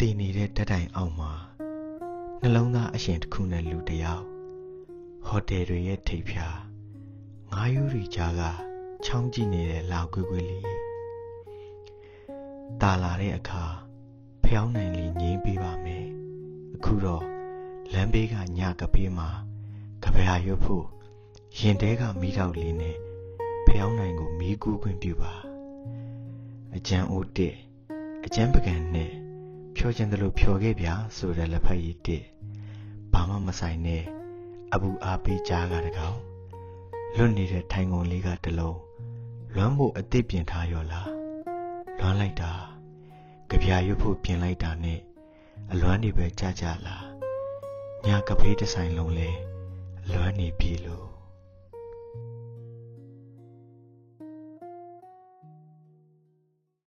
တည်နေတဲ့တက်တိုင်အောက်မှာနှလုံးသားအရှင်တစ်ခုနဲ့လူတစ်ယောက်ဟိုတယ်တွေရဲ့ထိပ်ဖြာငါးယူရီကြားကချောင်းကြည့်နေတဲ့လာကွေးကွေးလေးတာလာတဲ့အခါဖျောင်းနိုင်လေးငင်းပေးပါမယ်အခုတော့လမ်းဘေးကညကပေးမှာကဗျာရွတ်ဖို့ရင်တဲကမီးတောက်လေးနဲ့ဖျောင်းနိုင်ကိုမီးကူးခွင့်ပြုပါအကျန်းအိုးတစ်အကျန်းပကံနဲ့ ဖြောခြင်းတလို့ဖြောခဲ့ဗျာဆိုတဲ့လက်ဖက်ရည်တစ်ဘာမှမဆိုင်နဲ့အဘူအားပေးကြားကတကောင်လွတ်နေတဲ့ထိုင်ကုန်လေးကတလုံးလွမ်းဖို့အသစ်ပြင်ထားရောလားလွမ်းလိုက်တာကြပြရွတ်ဖို့ပြင်လိုက်တာနဲ့အလွမ်းနေပဲကြကြလားညကဖေးတစ်ဆိုင်လုံးလဲလွမ်းနေပြီလို့